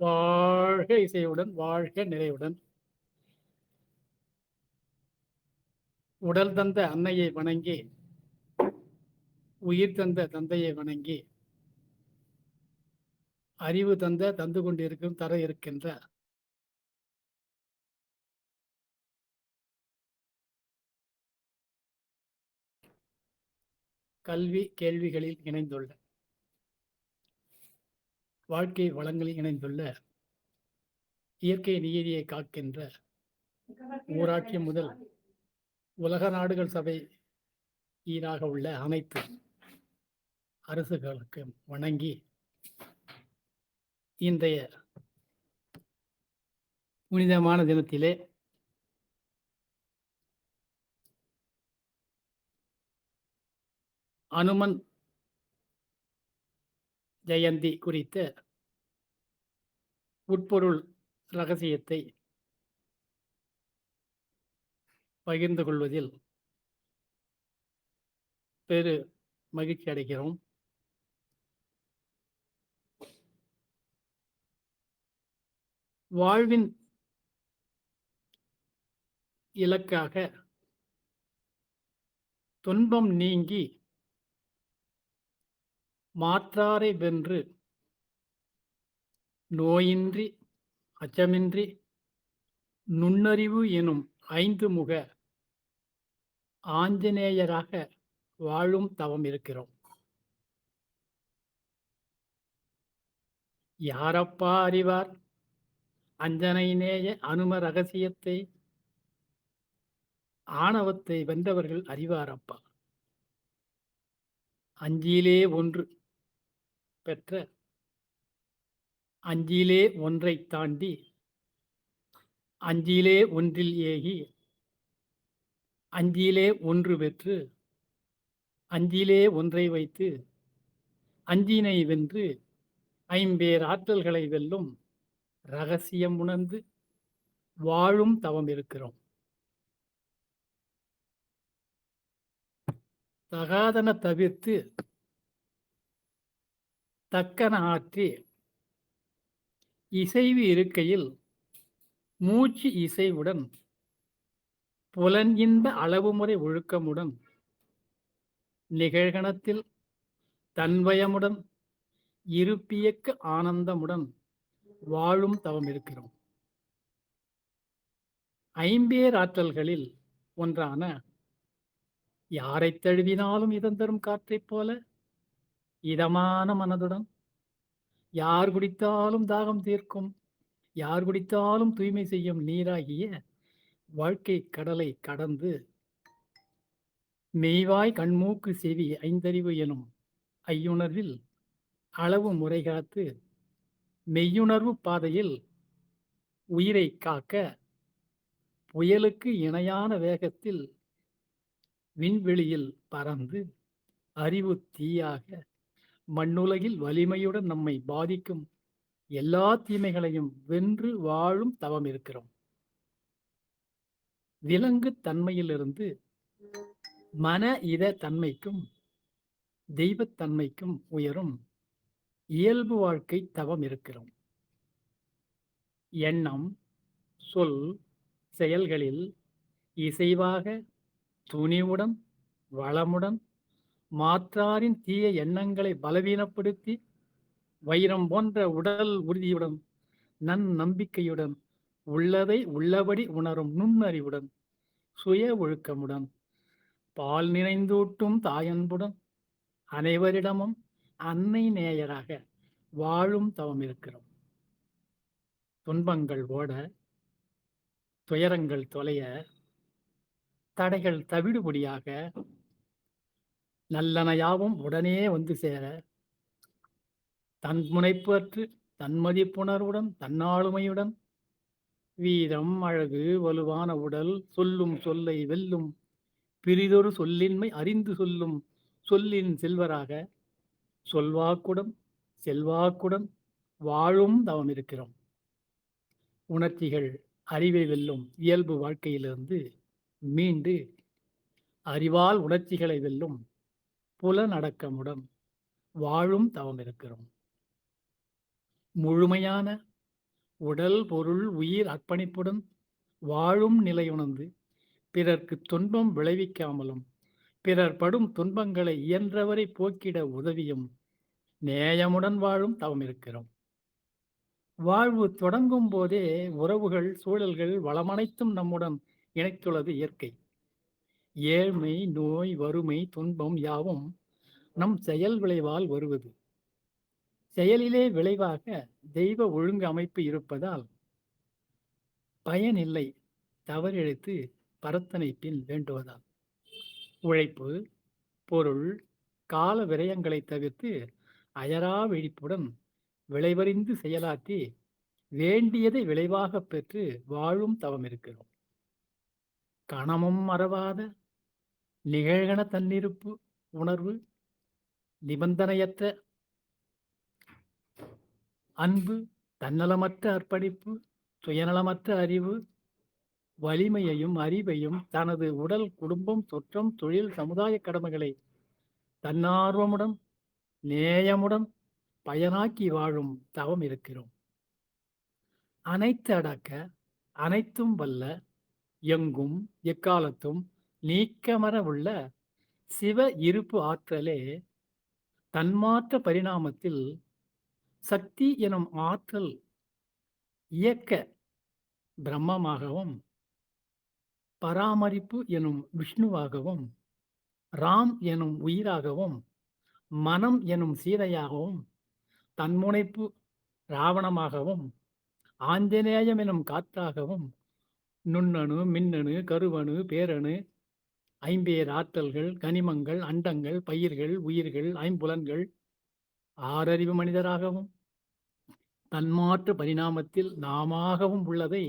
வாழ்க இசையுடன் வாழ்க நிறைவுடன். உடல் தந்த அன்னையை வணங்கி உயிர் தந்த தந்தையை வணங்கி அறிவு தந்த தந்து கொண்டிருக்கும் தர இருக்கின்ற கல்வி கேள்விகளில் இணைந்துள்ள வாழ்க்கை வளங்களில் இணைந்துள்ள இயற்கை நீதியை காக்கின்ற ஊராட்சி முதல் உலக நாடுகள் சபை ஈராக உள்ள அனைத்து அரசுகளுக்கு வணங்கி இன்றைய புனிதமான தினத்திலே அனுமன் ஜெயந்தி குறித்த உட்பொருள் ரகசியத்தை பகிர்ந்து கொள்வதில் பெரு மகிழ்ச்சி அடைகிறோம். வாழ்வின் இலக்காக துன்பம் நீங்கி மாற்றாரை வென்று நோயின்றி அச்சமின்றி நுண்ணறிவு எனும் ஐந்து முக ஆஞ்சநேயராக வாழும் தவம் இருக்கிறோம். யாரப்பா அறிவார்? அஞ்சனை நேய அனும ரகசியத்தை ஆணவத்தை வென்றவர்கள் அறிவாரப்பா. அஞ்சிலே ஒன்று பெற்ற அஞ்சிலே ஒன்றை தாண்டி அஞ்சிலே ஒன்றில் ஏகி அஞ்சிலே ஒன்று பெற்று அஞ்சிலே ஒன்றை வைத்து அஞ்சினை வென்று ஐம்பேர் ஆற்றல்களை வெல்லும் ரகசியம் உணர்ந்து வாழும் தவம் இருக்கிறோம். தகாதன தவிர்த்து தக்கன ஆற்றி இசைவு இருக்கையில் மூச்சு இசைவுடன் புலன் இன்ப அளவுமுறை ஒழுக்கமுடன் நிகழ்கணத்தில் தன்வயமுடன் இருப்பியக்க ஆனந்தமுடன் வாழும் தவம் இருக்கிறோம். ஐம்பேர் ஆற்றல்களில் ஒன்றான யாரை தழுவினாலும் இதம் தரும் காற்றைப் போல இதமான மனதுடன். யார் குடித்தாலும் தாகம் தீர்க்கும். யார் குடித்தாலும் தூய்மை செய்யும் நீராகிய வாழ்க்கை கடலை கடந்து மெய்வாய் கண்மூக்கு செவி ஐந்தறிவு எனும் ஐயுணர்வில் அளவு முறை காத்து மெய்யுணர்வு பாதையில் உயிரை காக்க புயலுக்கு இணையான வேகத்தில் விண்வெளியில் பறந்து அறிவு தீயாக மண்ணுலகில் வலிமையுடன் நம்மை பாதிக்கும் எல்லா தீமைகளையும் வென்று வாழும் தவம் இருக்கிறோம். விலங்கு தன்மையிலிருந்து மன இத தன்மைக்கும் தெய்வத்தன்மைக்கும் உயரும் இயல்பு வாழ்க்கை தவம் இருக்கிறோம். எண்ணம் சொல் செயல்களில் இசைவாக துணிவுடன் வளமுடன் மாற்றாரின் தீய எண்ணங்களை பலவீனப்படுத்தி வைரம் போன்ற உடல் உறுதியுடன் நன் நம்பிக்கையுடன் உள்ளதை உள்ளபடி உணரும் நுண்ணறிவுடன் சுய ஒழுக்கமுடன் பால் நிறைந்தூட்டும் தாயன்புடன் அனைவரிடமும் அன்னை நேயராக வாழும் தவம் இருக்கிறோம் துன்பங்கள் ஓட துயரங்கள் தொலைய தடைகள் தவிடுபடியாக நல்லனையாவும் உடனே வந்து சேர. தன் முனைப்பற்று தன்மதிப்புணர்வுடன் தன்னாளுமையுடன் வீரம் அழகு வலுவான உடல் சொல்லும் சொல்லை வெல்லும். பிரிதொரு சொல்லின்மை அறிந்து சொல்லும். சொல்லின் செல்வராக சொல்வாக்குடன் செல்வாக்குடன் வாழும் தவம் இருக்கிறோம். உணர்ச்சிகள் அறிவை வெல்லும். இயல்பு வாழ்க்கையிலிருந்து மீண்டு அறிவால் உணர்ச்சிகளை வெல்லும். புலனடக்கமுடன் வாழும் தவம் இருக்கிறோம் முழுமையான உடல், பொருள், உயிர் அர்ப்பணிப்புடன் வாழும் நிலையுணர்ந்து, பிறர்க்கு துன்பம் விளைவிக்காமலும், பிறர் படும் துன்பங்களை இயன்றவரை போக்கிட உதவியும், நேயமுடன் வாழும் தவம் இருக்கிறோம் வாழ்வு தொடங்கும் போதே உறவுகள், சூழல்கள், வளமனைத்தும் நம்முடன் இணைத்துள்ளது இயற்கை. ஏழ்மை, நோய், வறுமை, துன்பம் யாவும் நம் செயல் விளைவால் வருவது. செயலிலே விளைவாக தெய்வ ஒழுங்கு அமைப்பு இருப்பதால் பயனில்லை தவறிழைத்து பரத்தனை பின் வேண்டுவதால். உழைப்பு, பொருள், கால விரயங்களை தவிர்த்து அயரா விழிப்புடன் விளைவறிந்து செயலாற்றி வேண்டியதை விளைவாகப் பெற்று வாழும் தவம் இருக்கிறோம் கணமும் மறவாத நிகழ்கண தன்னிருப்பு உணர்வு, நிபந்தனையற்ற அன்பு, தன்னலமற்ற அர்ப்பணிப்பு, சுயநலமற்ற அறிவு, வலிமையையும் அறிவையும் தனது உடல், குடும்பம், சுற்றம், தொழில், சமுதாய கடமைகளை தன்னார்வமுடன், நேயமுடன் பயனாக்கி வாழும் தவம் இருக்கிறோம். அனைத்து அடக்க, அனைத்தும் வல்ல, எங்கும் எக்காலத்தும் நீக்கமர உள்ள சிவ இருப்பு ஆற்றலே தன்மாற்ற பரிணாமத்தில் சக்தி எனும் ஆற்றல் இயக்க பிரம்மமாகவும், பராமரிப்பு எனும் விஷ்ணுவாகவும், ராம் எனும் உயிராகவும், மனம் எனும் சீதையாகவும், தன்முனைப்பு ராவணமாகவும், ஆஞ்சநேயம் எனும் காற்றாகவும், நுண்ணணு, மின்னணு, கருவணு, பேரணு, ஐம்பேர் ஆற்றல்கள், கனிமங்கள், அண்டங்கள், பயிர்கள், உயிர்கள், ஐம்புலன்கள், ஆறறிவு மனிதராகவும், தன்மாற்ற பரிணாமத்தில் நாமாகவும் உள்ளதை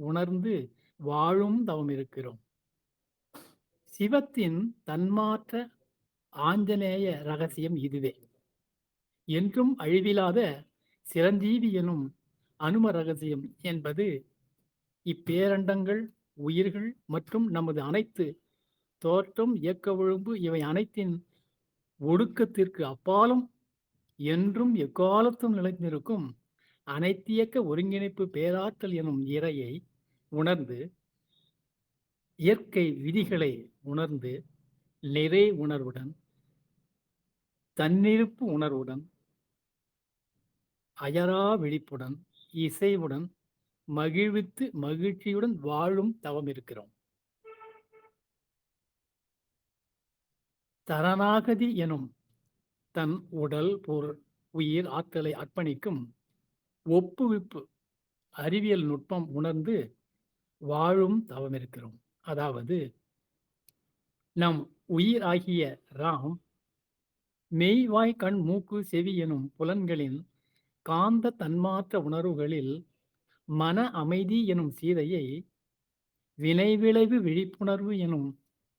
உணர்ந்து வாழும் தவம் இருக்கிறோம் சிவத்தின் தன்மாற்ற ஆஞ்சநேய ரகசியம் இதுவே. என்றும் அழிவிலாத சிரஞ்சீவி எனும் அனும ரகசியம் என்பது இப்பேரண்டங்கள், உயிர்கள் மற்றும் நமது அனைத்து தோற்றம், இயக்க விழும்பு இவை அனைத்தின் ஒடுக்கத்திற்கு அப்பாலும் என்றும் எக்காலத்தும் நிலைத்திருக்கும். அனைத்தியக்க ஒருங்கிணைப்பு பேராற்றல் எனும் இறையை உணர்ந்து, இயற்கை விதிகளை உணர்ந்து, நிறை உணர்வுடன், தன்னிருப்பு உணர்வுடன், அயரா விழிப்புடன், இசைவுடன், மகிழ்வித்து மகிழ்ச்சியுடன் வாழும் தவம் இருக்கிறோம். தரணாகதி எனும் தன் உடல், பொருள், உயிர் ஆற்றலை அர்ப்பணிக்கும் ஒப்புவிப்பு அறிவியல் நுட்பம் உணர்ந்து வாழும் தவமிருக்கிறோம். அதாவது நம் உயிர் ஆகிய ராம் மெய், வாய், கண், மூக்கு, செவி எனும் புலன்களின் காந்த தன்மாற்ற உணர்வுகளில் மன அமைதி எனும் சீதையை வினைவிளைவு விழிப்புணர்வு எனும்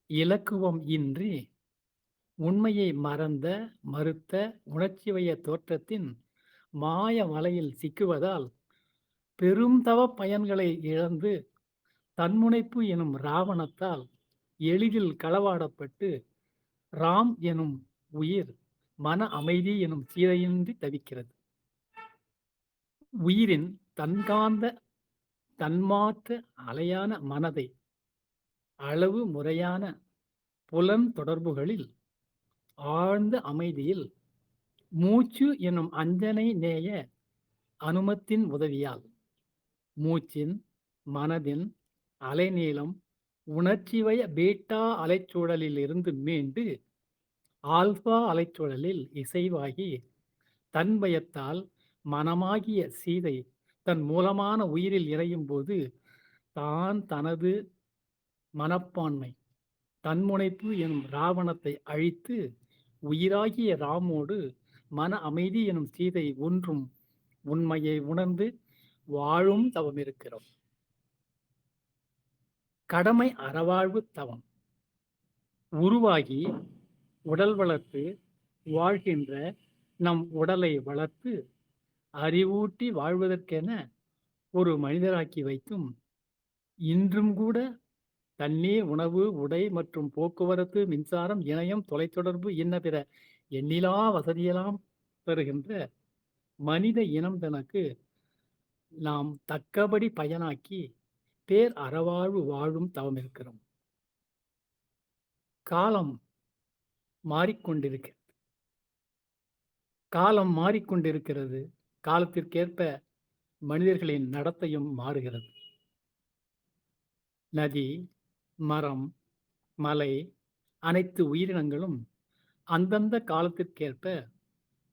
இலக்குவம் இன்றி உண்மையை மறந்த, மறுத்த, உணர்ச்சிவய தோற்றத்தின் மாய வலையில் சிக்குவதால் பெரும் தவ பயன்களை இழந்து தன்முனைப்பு எனும் ராவணத்தால் எளிதில் களவாடப்பட்டு ராம் எனும் உயிர் மன அமைதி எனும் சீதையின்றி தவிக்கிறது. உயிரின் தன்காந்த தன்மாற்ற அலையான மனதை அளவு முறையான புலன் தொடர்புகளில் ஆழ்ந்த அமைதியில் மூச்சு எனும் அஞ்சனை நேய அனுமத்தின் உதவியால். மூச்சின், மனதின் அலைநீளம் உணர்ச்சிவய பீட்டா அலைச்சூழலில் இருந்து மீண்டு ஆல்பா அலைச்சூழலில் இசைவாகி தன்வயத்தால் மனமாகிய சீதை தன் மூலமான உயிரில் இறையும்போது தான் தனது மனப்பான்மை, தன்முனைப்பு எனும் ராவணத்தை அழித்து உயிராகிய ராமோடு மன அமைதி எனும் சீதை ஒன்றும் உண்மையை உணர்ந்து வாழும் தவம் இருக்கிறோம் கடமை அறவாழ்வு தவம். உருவாகி உடல் வளர்த்து வாழ்கின்ற நம் உடலை வளர்த்து அறிவூட்டி வாழ்வதற்கென ஒரு மனிதராக்கி வைத்தும் இன்றும் கூட தண்ணீர், உணவு, உடை மற்றும் போக்குவரத்து, மின்சாரம், இணையம், தொலைத்தொடர்பு இன்ன பிற எண்ணிலா வசதியெல்லாம் பெறுகின்ற மனித இனம் தனக்கு நாம் தக்கபடி பயனாக்கி பேர் அறவாழ்வு வாழும் தவம் இருக்கிறோம். காலம் மாறிக்கொண்டிருக்கிறது. காலம் மாறிக்கொண்டிருக்கிறது. காலத்திற்கேற்ப மனிதர்களின் நடத்தையும் மாறுகிறது. நதி மரம் மலை அனைத்து உயிரினங்களும் அந்தந்த காலத்திற்கேற்ப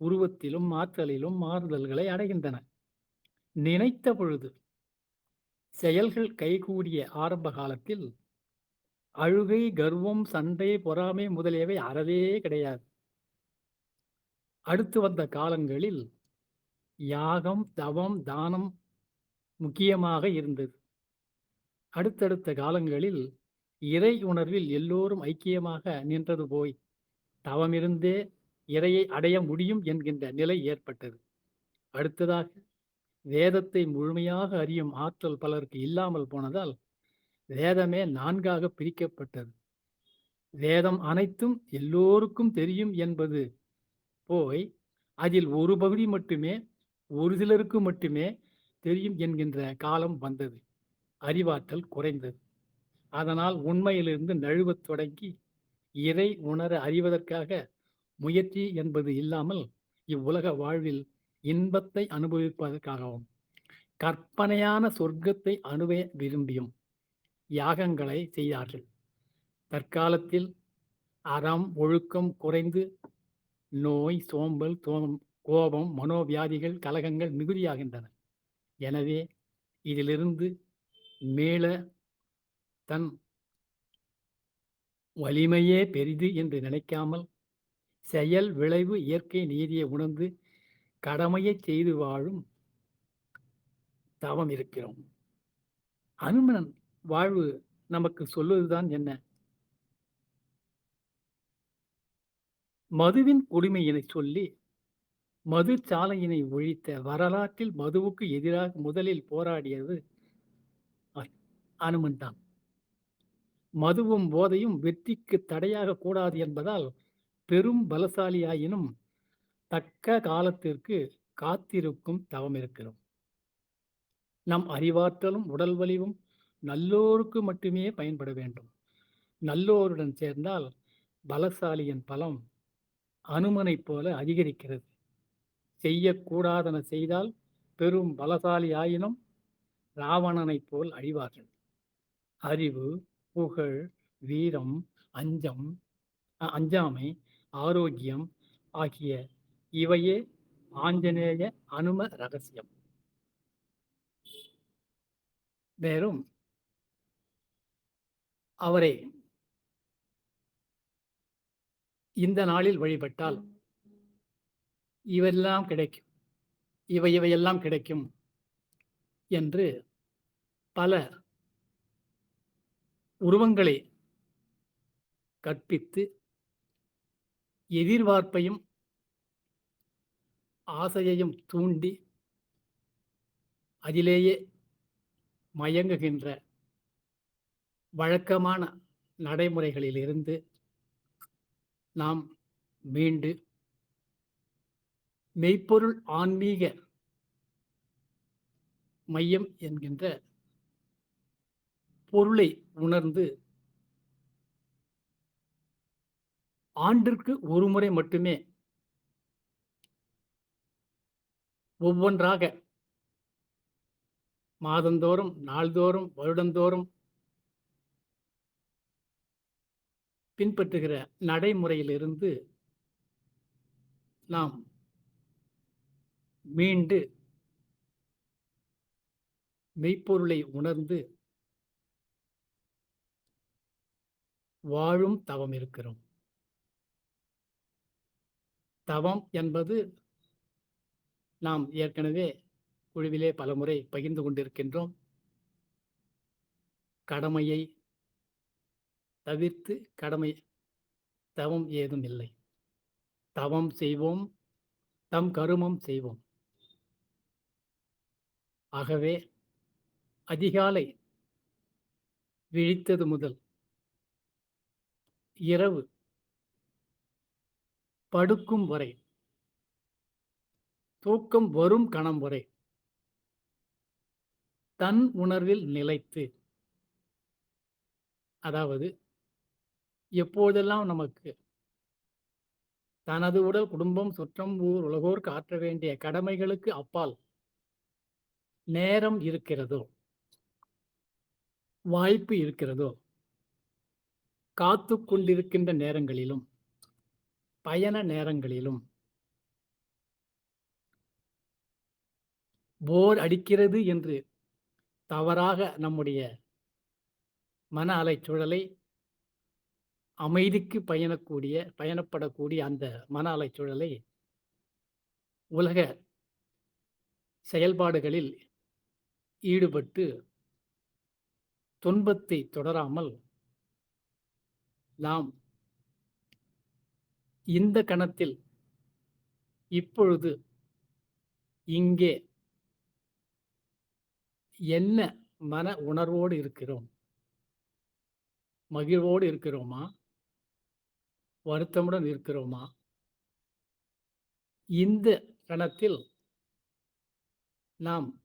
உருவத்திலும் ஆற்றலிலும் மாறுதல்களை அடைகின்றன. நினைத்த பொழுது செயல்கள் கைகூடிய ஆரம்ப காலத்தில் அழுகை கர்வம் சண்டை பொறாமை முதலியவை அறவே கிடையாது. அடுத்து வந்த காலங்களில் யாகம் தவம் தானம் முக்கியமாக இருந்தது. அடுத்தடுத்த காலங்களில் இறை உணர்வில் எல்லோரும் ஐக்கியமாக நின்றது போய் தவமிருந்தே இறையை அடைய முடியும் என்கின்ற நிலை ஏற்பட்டது. அடுத்ததாக வேதத்தை முழுமையாக அறியும் ஆற்றல் பலருக்கு இல்லாமல் போனதால் வேதமே நான்காக பிரிக்கப்பட்டது. வேதம் அனைத்தும் எல்லோருக்கும் தெரியும் என்பது போய் அதில் ஒரு பகுதி மட்டுமே ஒரு சிலருக்கு மட்டுமே தெரியும் என்கின்ற காலம் வந்தது. அறிவாற்றல் குறைந்தது. அதனால் உண்மையிலிருந்து நழுவத் தொடங்கி இறை உணர அறிவதற்காக முயற்சி என்பது இல்லாமல் இவ்வுலக வாழ்வில் இன்பத்தை அனுபவிப்பதற்காகவும் கற்பனையான சொர்க்கத்தை அணுவ விரும்பியும் யாகங்களை செய்தார்கள். தற்காலத்தில் அறம் ஒழுக்கம் குறைந்து நோய் சோம்பல் தோம் கோபம் மனோவியாதிகள் கலகங்கள் மிகுதியாகின்றன. எனவே இதிலிருந்து மீள தன் வலிமையே பெரிது என்று நினைக்காமல் செயல் விளைவு இயற்கை நீதியை உணர்ந்து கடமையை செய்து வாழும் தவம் இருக்கிறோம். அனுமனன் வாழ்வு நமக்கு சொல்லுவதுதான் என்ன? மதுவின் கொடுமையினை சொல்லி மது சாலையினை ஒழித்த வரலாற்றில் மதுவுக்கு எதிராக முதலில் போராடியது அனுமன் தான். மதுவும் போதையும் வெற்றிக்கு தடையாக கூடாது என்பதால் பெரும் பலசாலியாயினும் தக்க காலத்திற்கு காத்திருக்கும் தவம் இருக்கிறோம் நம் அறிவாற்றலும் உடல் வலிவும் நல்லோருக்கு மட்டுமே பயன்பட வேண்டும். நல்லோருடன் சேர்ந்தால் பலசாலியின் பலம் அனுமனைப் போல அதிகரிக்கிறது. செய்யக்கூடாதன செய்தால் பெரும் பலசாலி ஆயினும் ராவணனைப் போல் அழிவார்கள். அறிவு புகழ் வீரம் அஞ்சம் அஞ்சாமை ஆரோக்கியம் ஆகிய இவையே ஆஞ்சநேய அனும ரகசியம். மேலும் அவரை இந்த நாளில் வழிபட்டால் இவெல்லாம் கிடைக்கும். இவை இவையெல்லாம் கிடைக்கும் என்று பல உருவங்களை கற்பித்து எதிர்பார்ப்பையும் ஆசையையும் தூண்டி அதிலேயே மயங்குகின்ற வழக்கமான நடைமுறைகளிலிருந்து நாம் மீண்டு மெய்ப்பொருள் ஆன்மீக மையம் என்கின்ற பொருளை உணர்ந்து ஆண்டிற்கு ஒரு முறை மட்டுமே ஒவ்வொன்றாக மாதந்தோறும் நாள்தோறும் வருடந்தோறும் பின்பற்றுகிற நடைமுறையிலிருந்து நாம் மீண்டு மெய்ப்பொருளை உணர்ந்து வாழும் தவம் இருக்கிறோம். தவம் என்பது நாம் ஏற்கனவே குழுவிலே பலமுறை பகிர்ந்து கொண்டிருக்கின்றோம். கடமையை தவிர்த்து கடமை தவம் ஏதும் இல்லை. தவம் செய்வோம் தம் கருமம் செய்வோம். ஆகவே அதிகாலை விழித்தது முதல் இரவு படுக்கும் வரை தூக்கம் வரும் கணம் வரை தன் உணர்வில் நிலைத்து அதாவது எப்போதெல்லாம் நமக்கு தனது உடல் குடும்பம் சுற்றம் ஊர் உலகோர்க்கு ஆற்ற வேண்டிய கடமைகளுக்கு அப்பால் நேரம் இருக்கிறதோ வாய்ப்பு இருக்கிறதோ காத்து கொண்டிருக்கின்ற நேரங்களிலும் பயண நேரங்களிலும். போர் அடிக்கிறது என்று தவறாக நம்முடைய மன அலைச்சூழலை அமைதிக்கு பயணக்கூடிய பயணப்படக்கூடிய அந்த மன அலைச்சூழலை உலக செயல்பாடுகளில் ஈடுபட்டு துன்பத்தை தொடராமல் நாம் இந்த கணத்தில் இப்பொழுது இங்கே என்ன மன உணர்வோடு இருக்கிறோம்? மகிழ்வோடு இருக்கிறோமா? வருத்தமுடன் இருக்கிறோமா? இந்த கணத்தில் நாம்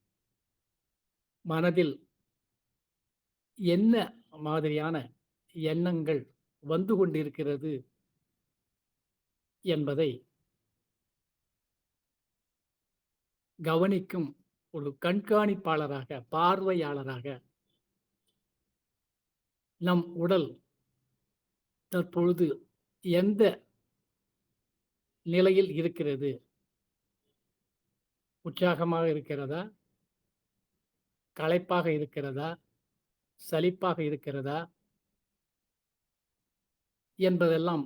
மனதில் என்ன மாதிரியான எண்ணங்கள் வந்து கொண்டிருக்கிறது என்பதை கவனிக்கும் ஒரு கண்காணிப்பாளராக பார்வையாளராக நம் உடல் தற்பொழுது எந்த நிலையில் இருக்கிறது? உற்சாகமாக இருக்கிறதா? களைப்பாக இருக்கிறதா? சலிப்பாக இருக்கிறதா? என்பதெல்லாம்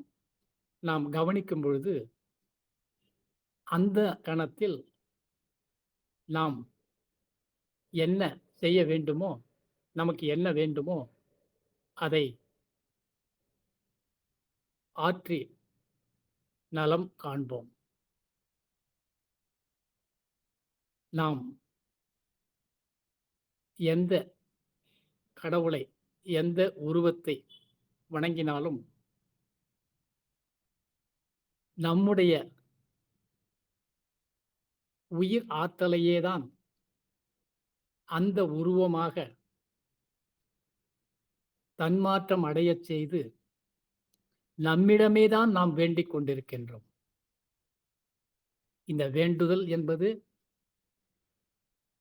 நாம் கவனிக்கும் பொழுது அந்த கணத்தில் நாம் என்ன செய்ய வேண்டுமோ நமக்கு என்ன வேண்டுமோ அதை ஆற்றி நலம் காண்போம். நாம் எந்த கடவுளை எந்த உருவத்தை வணங்கினாலும் நம்முடைய உயிர் ஆற்றலையே தான் அந்த உருவமாக தன்மாற்றம் அடையச் செய்து நம்மிடமே தான் நாம் வேண்டிக் கொண்டிருக்கின்றோம். இந்த வேண்டுதல் என்பது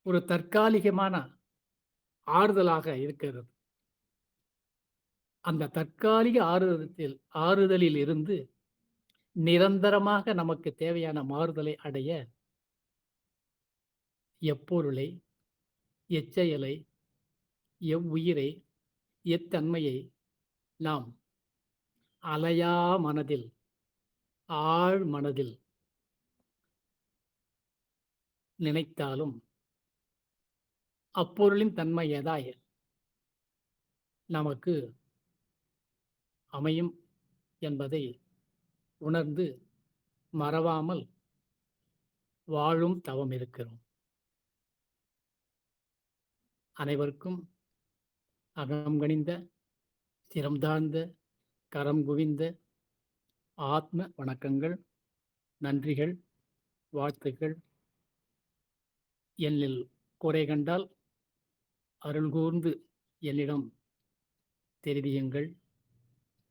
ஒரு தற்காலிகமான ஆறுதலாக இருக்கிறது. அந்த தற்காலிக ஆறுதலத்தில் ஆறுதலில் இருந்து நிரந்தரமாக நமக்கு தேவையான மாறுதலை அடைய எப்பொருளை எச்செயலை எவ்வுயிரை எத்தன்மையை நாம் அலையா மனதில் ஆழ் மனதில் நினைத்தாலும் அப்பொருளின் தன்மை ஏதாய நமக்கு அமையும் என்பதை உணர்ந்து மறவாமல் வாழும் தவம் இருக்கிறோம். அனைவருக்கும் அகம் கணிந்த சிரம்தாழ்ந்த கரம் குவிந்த ஆத்ம வணக்கங்கள் நன்றிகள் வாழ்த்துக்கள். என்னில் குறை கண்டால் அருள் கூர்ந்து என்னிடம் தெரிவியுங்கள்.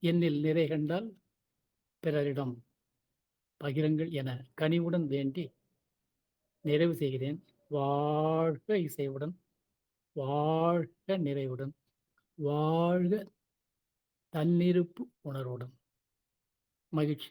என்னில் நிறை கண்டால் பிறரிடம் பகிருங்கள் என கனிவுடன் வேண்டி நிறைவு செய்கிறேன். வாழ்க இசைவுடன் வாழ்க நிறைவுடன் வாழ்க தன்னிருப்பு உணர்வுடன் மகிழ்ச்சி.